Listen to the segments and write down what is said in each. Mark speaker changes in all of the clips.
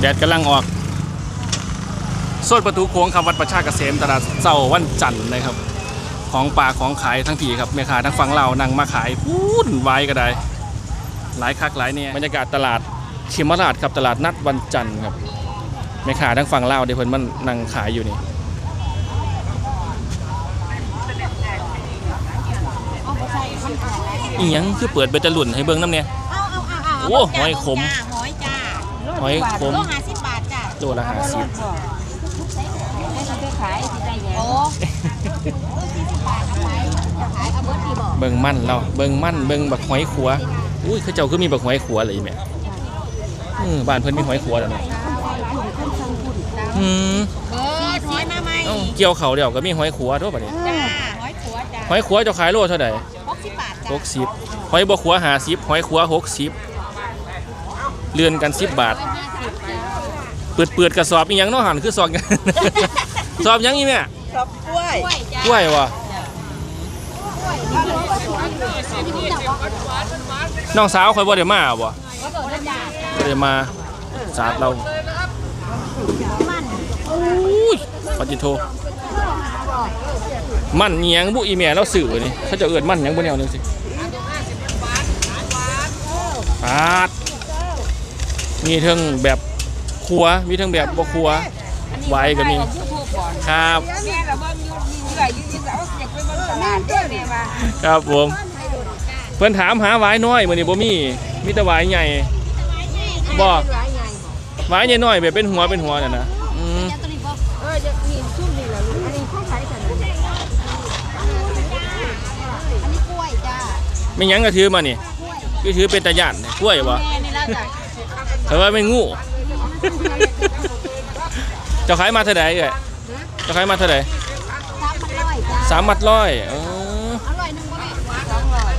Speaker 1: แดดกำลังออกโซนประตูโค้งครับวัดประชาเกษมตลาดเสาร์วันจันทร์นะครับ ของป่าของขายทั้งทีครับแม่ค้าทั้งฝั่งเราวนั่งมาขายพูดไว้ก็ได้ หลายคักหลายเนี่ยบรรยากาศตลาดเขมราชครับตลาดนัดวันจันทร์ครับแม่ค้าทั้งฝั่งเราวเดี๋ยวเพิ่นมันนั่งขายอยู่นี่
Speaker 2: เอาไปใส่ข้าวขาดแล้ว
Speaker 1: อีหยังคือเปิดเบตาลุ่นให้เบิ่งน้ำเนี่ย
Speaker 2: เอาเอาเอาเอา
Speaker 1: โอ้หอยขม
Speaker 2: จ้าหอยจ้า
Speaker 1: หอยขม
Speaker 2: โลห้าสิบบาทจ้า
Speaker 1: ตัวละห้าสิบ
Speaker 2: ให้เราไปขายที่ได้ยังโอ้สี่สิบบาทเอาไปจะขายเอาเบิร์ดที่บอก
Speaker 1: เบิ่งมันเราเบิ่งมันเบิ่งบักหอยขัวอุ้ยเขาเจ้าคือมีบักหอยขัวเลยแม่เออบ้านเพิ่นมีหอยขัวแล้วเนาะอืม
Speaker 2: เบิร์ดหอยมาไหม
Speaker 1: เอ้าเกี่ยวเขาเดี๋ยวก็มีหอยขัวทั่วประเดี๋ยว
Speaker 2: จ้าหอยขัวจ้า
Speaker 1: หอยขัวเจะขายโลเท่าไหร่
Speaker 2: หกสิบบาท
Speaker 1: ห
Speaker 2: จ้าก
Speaker 1: สิบหอยบ่ขัวหาสิบหอยขัวหกสิบ เรือนกันสิบบาท เปิดเปิดกระสอบอีหยังเนาะหันคือสอบสอบหยังอีแม่
Speaker 2: ชอบกล้วยกล้วยจ้าก
Speaker 1: ล้วยวะน้องสาวคอยบ่ได้มาบ่
Speaker 2: ก็โดดจ้า
Speaker 1: บ่ได้มาสาดเราอุ้ยปฏิโทมันเนียงบุอีแม่เราสื่อนี่เขาจะเอิ้นมันหยังบ่แนวนึงสิปาด มีเทิงแบบครัว มีเทิงแบบบ่ครัวไว้ก็มี ครับ
Speaker 2: แม่เราเบิ่งอยู่นี่เหนื่อยอยู่ที่เราอยากไปเบิ่งตลาดด้วยแม่ว่า
Speaker 1: ครับผมเพิ่นถามหาหวายน้อยมื้อนี้บ่มีมีแต่หวายใหญ่บ่หวายใหญ่น้อยแบบเป็นหัวเป็นหัวน่ะนะอืม
Speaker 2: เออจะมีซุ่มนี่แหละลูกอันนี้ข้าวไข่กันอันนี้กล้วยจ้า
Speaker 1: ไม่หยังก็ถือมานี่คือถือเป็นตะย่านเนี่ยกล้วยบ่
Speaker 2: แม่นี่แล้วจ้ะ
Speaker 1: แต่ว่าเป็นงูเจ้าขายมาเท่าใดเอ้ยเจ้าขายมาเท่าใด
Speaker 2: สามพันร้อยจ้า
Speaker 1: สามมัดร้อยเออ
Speaker 2: อร่อยหนึ่งก็ได้สองร้อย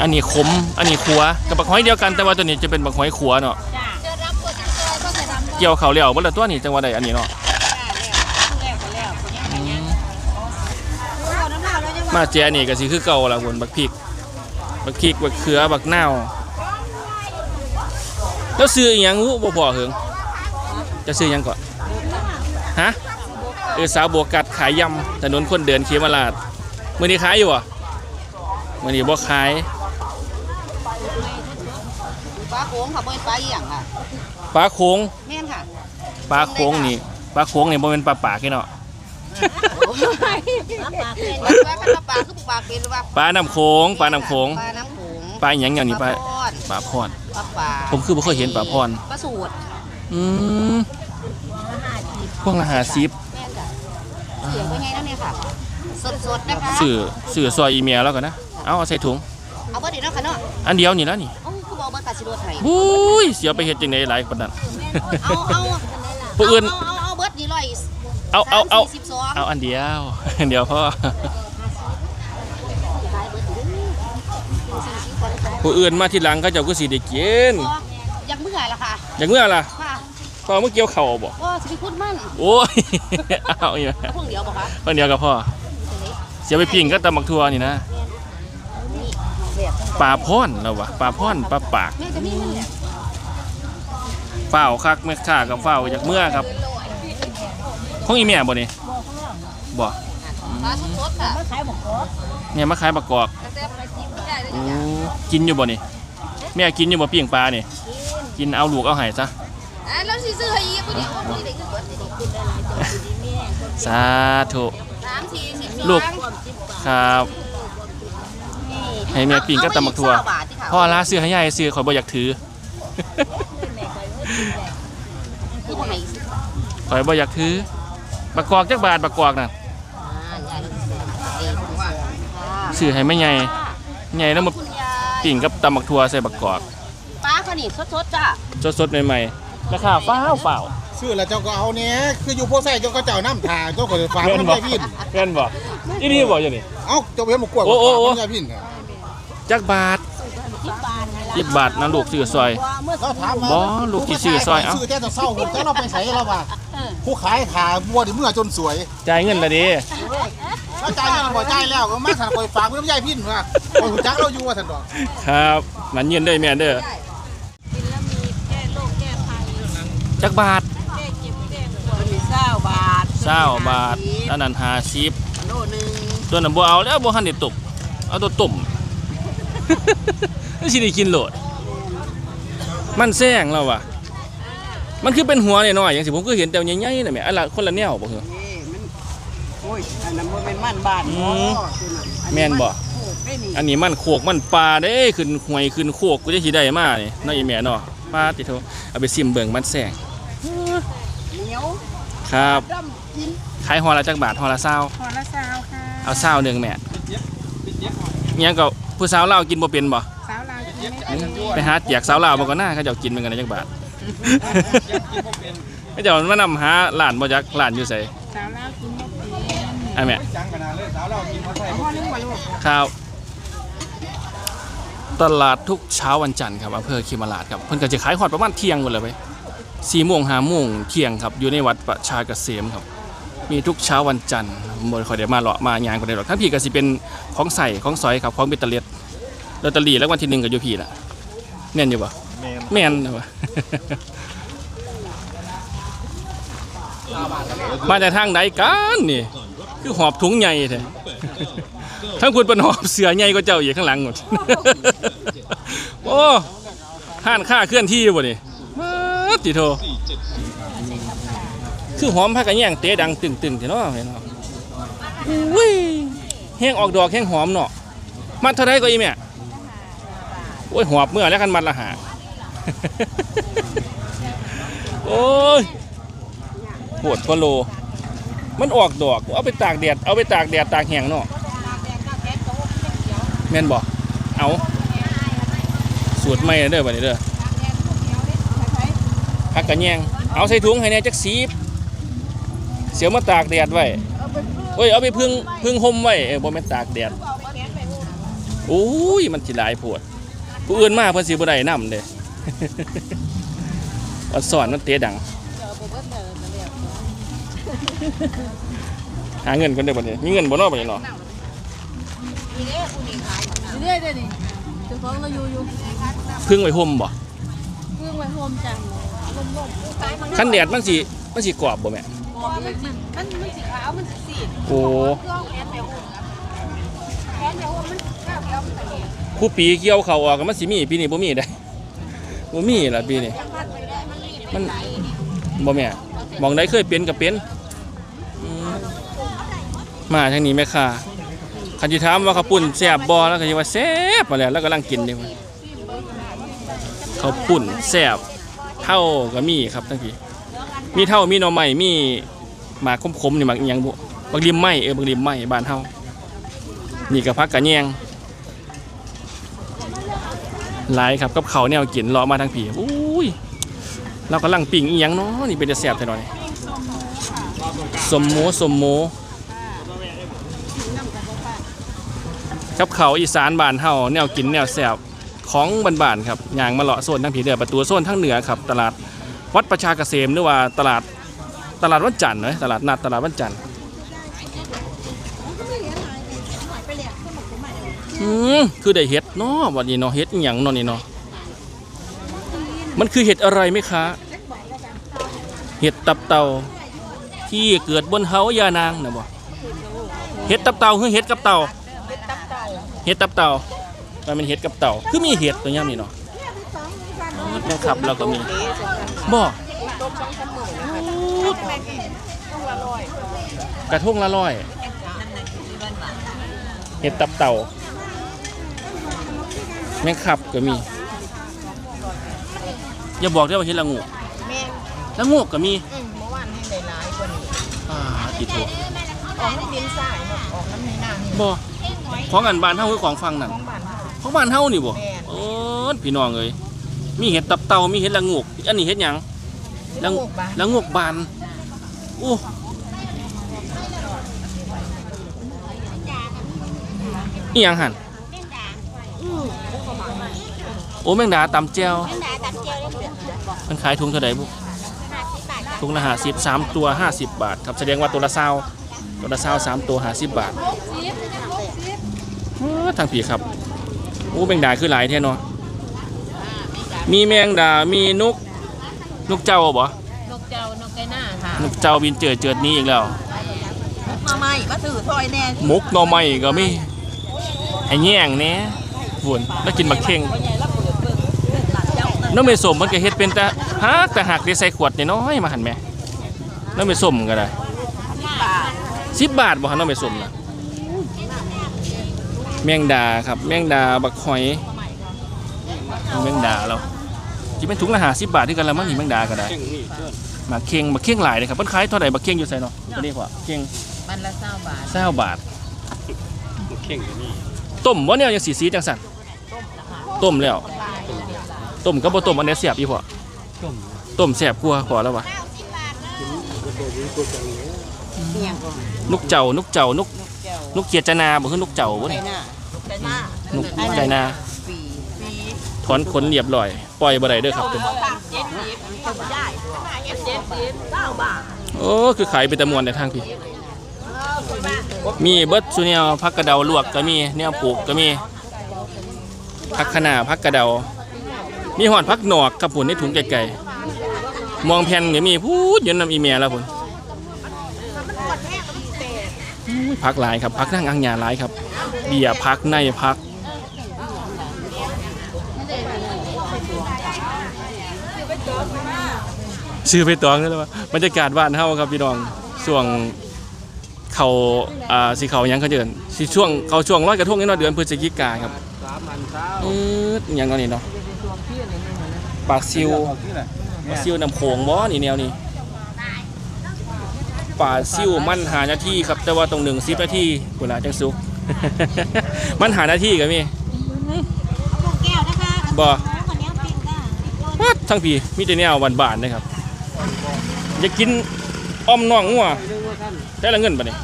Speaker 1: อันนี้ขม อันนี้ขัวกับบักหอยเดียวกันแต่ว่าตัวนี้จะเป็นบักหอยขัวเนาะ
Speaker 2: จ้าจะรับกดจะซอยก็จะรับ
Speaker 1: เกี่ยวเขาวแล้วบ่ละตัวนี้จังหวัดใดอันนี้เนาะ
Speaker 2: แล้วก็แล้ว
Speaker 1: อืม
Speaker 2: โอ้ น้ำลายแล้วยัง
Speaker 1: มาแจนี่ก็สิคือเก่าละคนบักพริก บักพริก บักเขือ บักนาวแล้วซื้ออีหยังอู้บ่พอเหิงจะซื้อหยังก่อนฮะเออสาวบวกกัดขายยำถนนคนเดินเขมราชมื้อนี้ขายอยู่บ่มื้อนี้บ่ขาย
Speaker 2: ปลาโค้งค่ะบ่เป็นปลาเอี่ยงค่ะ
Speaker 1: ปลาโค้ง
Speaker 2: แม่นค่ะ
Speaker 1: ปลาโค้งนี่ปลาโค้งนี่บ่เป็นปลาปากแค่เนาะ
Speaker 2: ป ลาเป็นปลาเป็นปลาคือปลาเป็นหรือว่า
Speaker 1: ปลาน้ำโค้งปลาน้ำโค้ง
Speaker 2: ปลาน้ำโขง
Speaker 1: ปลาหยังอย่างนี้ปลา
Speaker 2: ปลาพอน
Speaker 1: ปลาพร
Speaker 2: ปลาปลา
Speaker 1: ผมคือบ่เคยเห็นปลาพร
Speaker 2: ปลาสูตร
Speaker 1: อืมพวกละหาซิป
Speaker 2: แม่นจ้ะเสียงเป็นไงนั่นเนี่ยค่ะ สดๆนะคะ
Speaker 1: สื่อสื่อซอยอีเมลแล้วกันนะเอาเอาใส่ถุง
Speaker 2: เอาเบอร์ดีเนาะค่ะเนาะ
Speaker 1: อันเดียวนี่แล้วนี่
Speaker 2: โอ้คือบอกเบอร์กาสิโรดไทย
Speaker 1: บุ้ยเสียไปเฮ็ดจังไดหลายปานนั้น
Speaker 2: เอาเอา
Speaker 1: ผู้อื่น
Speaker 2: เอาเอาเบอร์ดีร้อย
Speaker 1: เอาเอาเอา
Speaker 2: สมสี่สิบสอง
Speaker 1: เอาอันเดียวอันเดียวพ่อผู้อื่นมาทีหลังเขาเจ้าก็สิได้กิน
Speaker 2: ยังเมื่อยละค่ะ
Speaker 1: อย่างเมื่อล่ะ
Speaker 2: ค่ะ
Speaker 1: พอเมื่อเกี่ยวเข่าบ่
Speaker 2: ว่าสิพิคุดมั่น
Speaker 1: โอ้ยเอาอีก
Speaker 2: เอาพวกเดียวบอกคะ
Speaker 1: อันเดียวกับพ่อเสียไปปิ้งก็ตำบักทั่วนี่นะ
Speaker 2: นี่แบบ
Speaker 1: ปลาพ่อนแล้ววะปลาพ่อนปลาปาก
Speaker 2: แม่จะมีมันแหละ
Speaker 1: เฝ้าวคักแม่ค้ากับเฝ้าวจากเมื่อครับ ของอีแม่บ่นี่บ่
Speaker 2: ปลาสดๆค่ะขายบอกก
Speaker 1: เนี่ยมาขายประกอบ
Speaker 2: แต่ไปจิ้มก็ได้เลย
Speaker 1: โอ้
Speaker 2: จ้ะ
Speaker 1: กินอยู่บ่นี่แม่กินอยู่บ่ปิ้งปลานี่กินเอาลูกเอาไห้ซะ
Speaker 2: อะแล้วสิซื้อให้อีกผู้เดียวว่ามีได้ขึ้นเบิดนี่ขึ้นได้หลายจังสิแม่
Speaker 1: สาธุ
Speaker 2: สามสี่สิบสอง
Speaker 1: ลูกครับ ให้แม่ปิ้งกับตำบักถั่ว
Speaker 2: เอาไปอีก20บาทที่เขา
Speaker 1: พ่อลาซื้อให้ยายซื้อข่อยบ่อยากถือ
Speaker 2: คือบ่ให้
Speaker 1: ข่อยบ่อยากถือ ประกอบจักบาทประกอบน่ะ
Speaker 2: อ่ายายเราสิเองคุณว่าค่ะ
Speaker 1: ซื้อให้แม่ใหญ่ใหญ่แล้วมา
Speaker 2: คุณยาย
Speaker 1: ปิ้งกับตำบักทั่วใส่ประกอบ
Speaker 2: ปลาเขานี่สดๆจ้ะ
Speaker 1: สดๆใหม่ๆราคาฟ้าวฟ้าว
Speaker 3: ซื้อแล้วเจ้าก็เอาเนี้ยคืออยู่พวกใส่เจ้าก็เจ้าน้ำถ่าเจ้าก็จะฝาก
Speaker 1: เงิน
Speaker 3: น้ำ
Speaker 1: บ่
Speaker 3: ยายพิน
Speaker 1: เงินบ่อีนี่บ่อยู่นี่
Speaker 3: เอ้าเจ้าเห็นหมกกล้วย
Speaker 1: โอ้โอ้โอ้
Speaker 3: ฝากน้ำยายพินครับ
Speaker 1: จักบาท
Speaker 2: ที่ปลานั่นล่ะ
Speaker 1: สิบบาทนะลูกซื้อซอย
Speaker 2: ว่าเมื่อ
Speaker 3: เราถาม
Speaker 1: บ่ลูกที่ซื้อซอยเอ้า
Speaker 3: ซื้อแต่เศร้าผมแต่เราไปใส่แล้วว่า ผู้ขายขาบัวดิเมื่อจนสวย
Speaker 1: จ่ายเงินละดิ
Speaker 3: แล้วจ่ายยังบ่จ่ายแล้วก็มาสั่นคอยฝากเพื่อนยายพินว่าคอยหูจักเราอยู่ว่าสั่นดอก
Speaker 1: ครับมันเย็นเด้อแม่เด้อ
Speaker 2: กินแล้วมีแก้โรคแก้ภัย
Speaker 1: จักบาท
Speaker 2: แก้เจ็บแก้ปวดมีเศร้าบาท
Speaker 1: เศร้าบาทอันนั้นหาซิบ
Speaker 2: โลหนึ่ง
Speaker 1: ตัวนั้นบ่เอาแล้วบ่หันได้ตบเอาตัวต้มนี่สิได้กินโหลด มันแซงแล้วว่ะ มันคือเป็นหัวน้อยๆอย่างสิผมก็เห็นแต่ใหญ่ๆน่ะแหม่อันละคนละแนวบ่เหรอ
Speaker 4: นี่มันโอ้ยอันนั้นมันเป็นมันบ้าน
Speaker 1: อื
Speaker 4: บ่
Speaker 1: ม
Speaker 4: ตัวนั้น
Speaker 1: แม่นบ่
Speaker 4: โอ้ได้นี่
Speaker 1: อันนี้มันโขกมันปลาเด้ขึ้นหวยขึ้นโคกกูจะสิได้มานี่น้อยอีแม่เนาะปลาติโทเอาไปซิมเบิ่งมันแซง
Speaker 4: เหนียว
Speaker 1: ครับ
Speaker 4: ดำกิน
Speaker 1: ขายห่อละจักบาทห่อละ20
Speaker 4: พอละสาวค่ะ
Speaker 1: เอาเศร้าหนึ่งแม่เนี้ยก็ผู้สาวลาวกินบ่เป็นบ่
Speaker 4: สาวลาวกินไม่เป็น
Speaker 1: ไปหาเจียกสาวลาวบ่ก็น่าเขาเจ้ากินเหมือนกันนะจักบาท เขาเจ้ามานำหาหลานบ่จักหลานอยู่ไส
Speaker 4: สาวลาวกินไม่เป็น
Speaker 1: ไอ้แม่
Speaker 3: จังขนาดเลยสาวเรากินมาใส่
Speaker 4: พ่อนึกว่าลูก
Speaker 1: ข้าวตลาดทุกเช้าวันจันทร์ครับอำเภอคิมาลาดครับเพิ่นก็จะขายฮอดประมาณเที่ยงหมดเลยไป4โมง5โมงเที่ยงครับอยู่ในวัดประชาเกษมครับ มีทุกเช้าวันจันทร์บ่ค่อยได้มาเลาะมายางกันได้หรอกทั้งพี่ก็สิเป็นของใส่ของสอยครับของเบตเตอร์เลียดลอตเตอรี่แล้ววันที่หนึ่งก็อยู่พี่ล่ะแม่นอยู่บ่
Speaker 3: แมน
Speaker 1: แม่นวะมาจากทางใดกันนี่ คือหอบถุงใหญ่แท้ทั้งคุณเป็นหอบเสือใหญ่ก็เจ้าอยู่ข้างหลังหมดโอ้ห้านค่าเคลื่อนที่บ่นี่มาติโทคือหอมพักกันแย่งเตะดังตึงๆเถอะเนาะเห็นเนาะอุ้ยแห้งออกดอกแห้งหอมเนาะมัดเท่าไรก็อีแม่โอ้ยหอบเมื่อแล้วกันมัดละหา โอ้ยปวดก็โล มันออกดอก เอาไปตากแดด เอาไปตากแดดตากแห้งเนาะแม่นบอกเอา สูตรใหม่เด้อบัดนี้เด้อพักกันแยง เอาใส่ถุงให้แน่จักสีบเสียวมาตากแดดไว้เฮ้ย เอาไปพึ่งพึ่งห่มไว้เออบ่แม่นตากแดดโอ้ย มันสิหลายโพดผู้อื่นมาเพิ่นสิบ่ได้นำเด้ อันสอนมันเตะดัง หาเงินคนเดียวบัดนี้มีเงินบ่เนอกบัดนี้เนาะ
Speaker 2: เรื่อยๆนี่เจ้าของเราอยู่อยู่
Speaker 1: พึ่งไว้ห่มบ่
Speaker 2: เพิ่งไว้โฮมจังลมๆขายมัน
Speaker 1: คันแดดมันสิมันสิกรอบบ่แม่
Speaker 2: มันสิมันมันสิขาวมันสิสีด
Speaker 1: โอ้
Speaker 2: เครื่องแอนแถวโฮมแอนแถวโฮมมันก้าวแล้วมันตะเกียบ
Speaker 1: คู่ปีเกี่ยวเขาออกก็มันสิมีปีนี้บ่มีได้ บ่มีล่ะปีนี้มันบ่แม่มองได้เคยเป็นก็เป็นมมาทางนี้แม่ค่ะคันสิถามว่าข้าวปุ้นแซ่บบ่แล้วก็สิว่าแซ่บมาแล้วแล้วกำลังกินอยู่ข้าวปุ้นแซ่บเท่าก็มีครับทั้งพี่มีเท่ามีหน่อไม้มีหมากคมๆนี่หมากอิหยังบ่บักริมไม้เออบักริมไม้บ้านเฮานี่ก็พักกะแยง หลายครับกับเขาแนวกินรอมาทางผีอุ้ยเรากำลังปิ่งอีหยังเนาะนี่เป็นจะแสบแต่หน่อยสมโมสมโมกับเขาอีสานบ้านเฮาแนวกินแนวแสบของบ้านๆครับย่างมาเลาะโซนทั้งผีเดือประตูโซนทั้งเหนือครับ ตลาดวัดประชาเกษมหรือว่าตลาดตลาดวันจันทร์เนอะตลาดนัดตลาดวันจันทร์ อืมคือได้เห็ดเนาะวันนี้เนาะเห็ดอีหยังเนาะนี่เนาะมันคือเห็ดอะไรไหมคะ เห็ดตับเต่าที่เกิดบนเฮายานางนะบ่เห็ดตับเต่าคือเห็ดกับเต่าเห็ดตับเต่ามันเป็นเห็ดกับเต่าคือมีเห็ดตัวย่ำนี่เนาะนะครับเราก็มีบ่กระทงละร้อย เห็ดตับเต่า แมงขับก็มี อย่าบอกได้ว่าเห็ดละงู
Speaker 4: แม่ง
Speaker 1: ละงูก็มี
Speaker 4: อืมเมื่อวานให้ได้หลายกว่านี้
Speaker 1: อ่าติดโถ
Speaker 4: ออกน้ำดินทรายเนาะออกน้ำในน้ำนี่
Speaker 1: บ่ของอันบ้านเฮาคือของฟังนั่น
Speaker 4: ของบ้านเฮา
Speaker 1: ของบ้านเฮานี่บ่
Speaker 4: แม่น
Speaker 1: โอ้ยพี่น้องเอ้ยมีเห็ดตับเต่ามีเห็ดละงูกอันนี้เห็ดหยัง
Speaker 4: แล้
Speaker 1: ละ
Speaker 4: ว
Speaker 1: งู
Speaker 4: งูกบ้าน
Speaker 1: ละงูกบานโอ้อีหยังหั่น โอ้แมงดาตำแจ่ว
Speaker 2: แมงดาตัดเจียวได้เปลือกบอก
Speaker 1: มันขายถุงเท่าใดบุ
Speaker 2: ห้าสิบบาทจ้ะ
Speaker 1: ถุงละ50 3ตัว50บาทครับแสดงว่าตัวละ20ตัวละเศร้าสามตัวหาสิบบาทเออทางผีครับโอ้แมงดาคือหลายแท้เนาะมีแมงดา มีนก นกเจ้าบ่
Speaker 4: นกเจ้า นกไก่หน้าค่ะ
Speaker 1: นกเจ้าบินเจิดเจิดนี้อีกแล้ว
Speaker 4: มาใหม่มาถือถอยแน่
Speaker 1: มุกหน่อไม้ก็มีไอ้แง่งแหน่ ฝุ่นแล้วกินบักเข่ง
Speaker 4: พ่อใหญ่รับเปิดเบิ่งเบิ่งหลังเจ้านั่น
Speaker 1: น้ำเมสมมันก็เฮ็ดเป็นแต่ฮักแต่หักได้ใส่ขวดน้อยๆมาหันแหม่น้ำเมสมก็ได้สิบบาทบ่ฮะน้ำเมสมนะแมงดาครับแมงดาบักหอยแมงดาเราจิเป็นถุงละหาสิบบาทที่กันละมั้งนี่แมงดาก็ได้มาเข่งมาเข่งหลายเลยครับมันขายเท่าไหร่บักเข่งอยู่ใส่เนาะตัวนี้กว่าเข่ง
Speaker 4: มันละเศร้าบาท
Speaker 1: เศร้าบาทต้มวะเนี่ยยังสีสีจังสัน ต้มแล้ว ต้มก็บ่ต้มอันนี้เสียบอีพอต้มแสบกลัวาพอแล้ววะนุกเจ้านุกเจ้านุกนุกเกียรจนาบ่คือนุกเจ้าบ่นี่
Speaker 4: ไก่หน้า
Speaker 1: นุกใจนา
Speaker 4: ปีปี
Speaker 1: ถอนขนเรียบร้อย ปล่อยบ่ได้เด้อครับตัวนี้
Speaker 4: เจ็ดสิบก็ไม่ได้เจ็ดสิบเก้าบาท
Speaker 1: โอ้คือขายเป็นตะมวนในทางพี่มีเบิดซุแนวผักกระเดาลวกก็มีแนวปลูกก็มี ผักคะน้าผักกระเดา มีหอดผักหนอกครับผมในถุงไก่ๆมองแผ่นก็มีพูดอยนนำอีเมียแล้วผมพักหลายครับพักนั่งอังยาหลายครับ เบียพักในพักชื่อไปตองนั่นแหละว่าบรรยากาศบ้านเฮาครับพี่น้องช่วงเขาอ่าสิเขาหยังเขาเดินช่วงเขาช่วงร้อยกระทงนี่เนาะเดือนพฤศจิกาครับ เอออหยังเนาะนี่เนาะปลาซิวปลาซิวน้ำโขงบ่นี่แนวนี้ปลาซิวมันหาหน้าที่ครับ แต่ว่าตรงหนึ่งสิบนาทีเวลาจังสุก มันหาหน้าที่ก็มี
Speaker 2: ลูกแก้วนะคะ
Speaker 1: บ่
Speaker 2: คนนี้ปิ้งได้
Speaker 1: วัดทั้งพี่มีแต่แนวบานๆนะครับ อยากกินอ้อมน่องงัวได้ละเงินปะนี่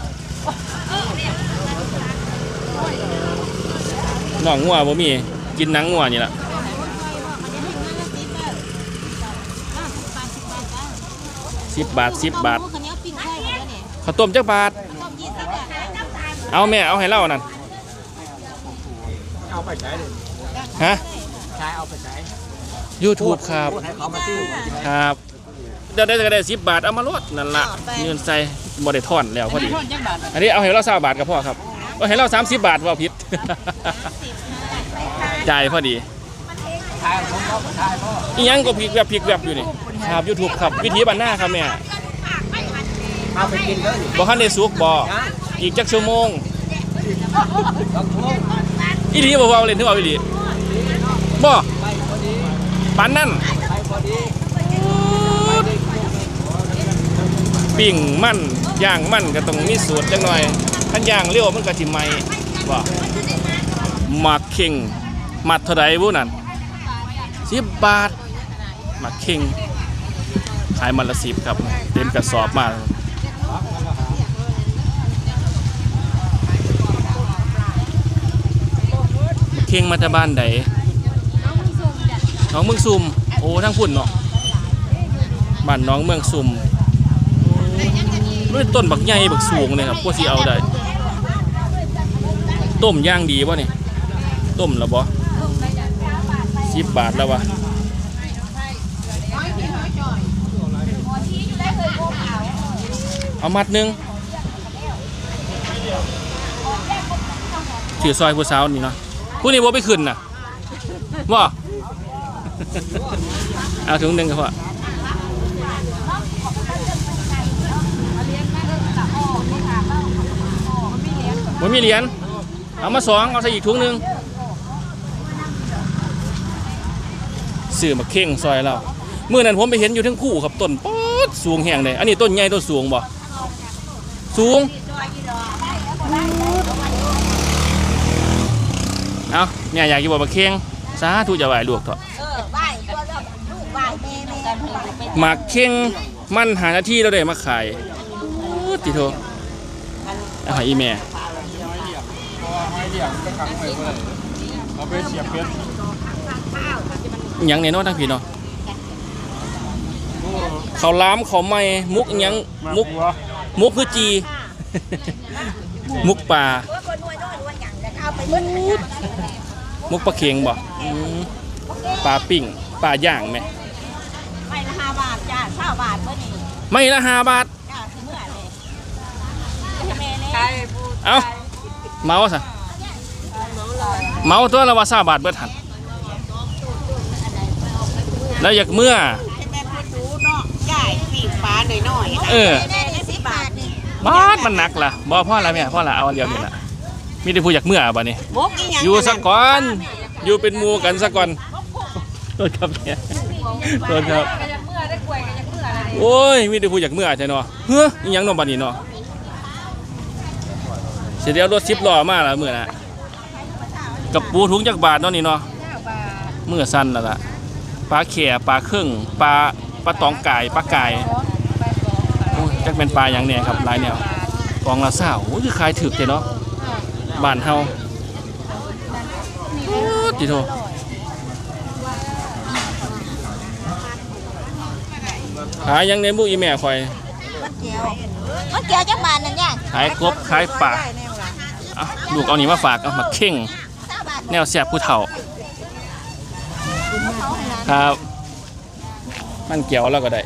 Speaker 1: น่องงัวบ่มีกินหนังงัวนี่ล่ะสิบบาทสิบบาท
Speaker 2: คนนี้ปิ้งได้คนนี้
Speaker 1: ข้าวต้มจักบาท
Speaker 2: ต้มยี่สิบบาท
Speaker 1: เอาแม่เอาให้เล่านั่น
Speaker 3: เอาไปใช้เลย
Speaker 1: ฮะ
Speaker 3: ใช้เอาไปใช้
Speaker 1: YouTube ครับ
Speaker 3: พูดให้เขามาซื้อ
Speaker 1: ครับเดี๋ยวได้ก็ได้สิบบาทเอามาลดนั่นล่ะเงินใส่บ่ได้ทอนแล้วพอดี อันนี้เอาให้เราสาบาทกับพ่อครับเอาให้เราสามสิบบาทว่าผิด จ่ายพอดี
Speaker 3: ใช้ผมก็ใช้พ่อ
Speaker 1: อีหยังก็พลิกแบบพลิกแบบอยู่นี่ครับยูทูบครับวิธีบันหน้าครับแม่
Speaker 3: เอาไปกินเลย
Speaker 1: บ่ทันได้สุกบ่อีกจักชั่วโมง
Speaker 3: ต้องชั่วโมง
Speaker 1: อีหลีบ่เว้าเล่นถึงเอาอีหลีบ่
Speaker 3: ไปพอดี
Speaker 1: ปานนั้น
Speaker 3: ไปพอดี
Speaker 1: ปิ้งมันย่างมันก็ต้องมีสูตรจังหน่อยคันย่างเร็วมันก็สิไหม้บ่ หมักเข่งมัดเท่าใดบ่นั่น10บบาทหมักเข่งขายมันละ10ครับ เต็มกระสอบมาเข่งมาจากบ้านใดน้องเมืองซุมโอ้ทั้งพุ่นเนาะบ้านน้องเมืองซุมด้วยต้นบักใหญ่บักสูงเลยครับพวกที่เอาได้ ต้มย่างดีป่ะนี่ ต้มแล้วบ่สิบบาทแล้ววะเอามัดหนึงถือซอยผู้สาวนี่เนาะผู้นี้บ่ไปขึ้นน่ะบ่เอาถุงหนึ่งครับพ่อมันมีเหรียญเอามาสองเอาใส่อีกถุงหนึ่ง ซื้อมาเข่งซอยเราเมื่อนั้นผมไปเห็นอยู่ทั้งคู่ครับต้นป๊อดสูงแห้งเลยอันนี้ต้นใหญ่ต้นสูงบ่สูงเอาเนี่ยอยากอยู่บ่มาเข่งสาธุจะไหวลวกเถอะ
Speaker 2: หมัก
Speaker 1: เข่งมันหาหน้าที่เราได้มาขายติโทเอาให้อีแม่
Speaker 3: เดียวจะขังไปเลเอาไปเสียบเป็ด
Speaker 1: หยังเนี่ยเนาะทั้งพี่เนาะเขาวหล้ามเขาวไม่มุกอิหยังมุกมุกคือจี มุกปลา
Speaker 2: ว่าคนน้อยน้อยว่าอย่างแต่เอาไปเบิ้ล
Speaker 1: มุกปลาเค็งบ่อืมปลาปิ้งปลาย่างไหม
Speaker 2: ไม่ละห้าบาทจ้าเช้าบาทเมื่อนี้
Speaker 1: ไม่ละห้าบาท
Speaker 2: จ้าถึงเมื่อเลยแม่เนี่ย
Speaker 4: ใช่พูด
Speaker 1: เอ้าเมาสะเมาตัวละว่าซาบาทเบิดหัน แล้วอยากเมื่อ
Speaker 4: แม่พูดดูเนาะใหญ่ปีกปลาหน่อยๆ
Speaker 1: เออ
Speaker 2: แม่นี่สิบบาทนี่
Speaker 1: บาทมันหนักล่ะบ่พ่อละแม่พ่อละเอาอันเดียวนี่ล่ะมีแต่ผู้อยากเมื่อบ่นี่
Speaker 4: มกอีหยัง
Speaker 1: อยู่สักก่อนอยู่เป็นหมู่กันสักก่อนโทษครับเนี่ยโทษครับโอ้ยมีแต่ผู้อยากเมื่อใช่เนาะเฮ้ออีหยังเนาะบัดนี้เนาะเสียเดียวรถสิบล้อมาแล้วมื้อน่ะกับปูถุงจักบาทเนาะนี่เนาะมื้อสั้นแล้วล่ะ ปลาแข่ปลาเครื่องปลาปลาตองกายปลากายโอ้ยจักเป็นปลาหยังเนี่ยครับหลายแนวกองละเศร้าโอ้ยคือขายถึกเจ้เนาะบ้านเฮาโอ้จิโทขายยังในบุอีแม่คอย
Speaker 2: มันเกี่ยวมันเกี่ยวจักบาทนั่นย่าง
Speaker 1: ขายกบขายป่าอะลูกเอานี่มาฝากเอามาเข่ง
Speaker 2: เช้าบาท
Speaker 1: แนวแสบผู้เฒ่า ครับ มันเกี่ยวแล้วก็ได้